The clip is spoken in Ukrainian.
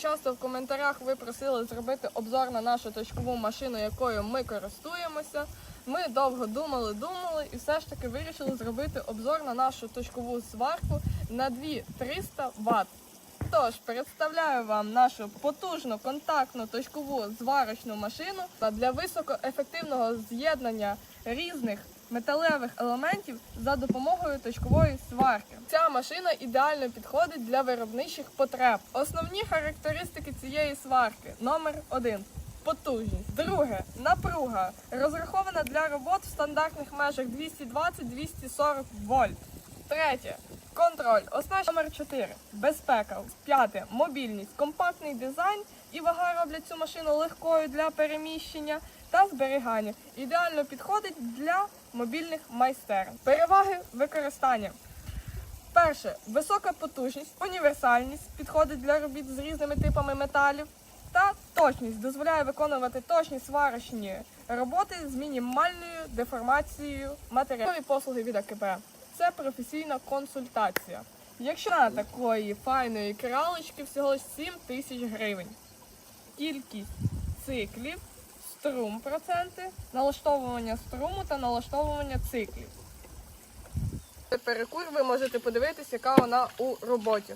Часто в коментарях ви просили зробити обзор на нашу точкову машину, якою ми користуємося. Ми довго думали, думали і все ж таки вирішили зробити обзор на нашу точкову сварку на 2300 Вт. Тож представляю вам нашу потужну контактну точкову зварочну машину для високоефективного з'єднання різних металевих елементів за допомогою точкової сварки. Ця машина ідеально підходить для виробничих потреб. Основні характеристики цієї сварки: номер 1 Потужність. Друге напруга. Розрахована для робот в стандартних межах 220-240 вольт. Третє. Контроль. Основа номер 4. Безпека. П'яте. Мобільність. Компактний дизайн і вага роблять цю машину легкою для переміщення та зберігання. Ідеально підходить для мобільних майстерень. Переваги використання. Перше, висока потужність, універсальність підходить для робіт з різними типами металів. Та точність дозволяє виконувати точні сварочні роботи з мінімальною деформацією матеріалів. Послуги від АКБ. Це професійна консультація. Якщо на такої файної кралочки всього 7 тисяч гривень. Кількість циклів, струм проценти, налаштовування струму та налаштовування циклів. Перекур ви можете подивитися, яка вона у роботі.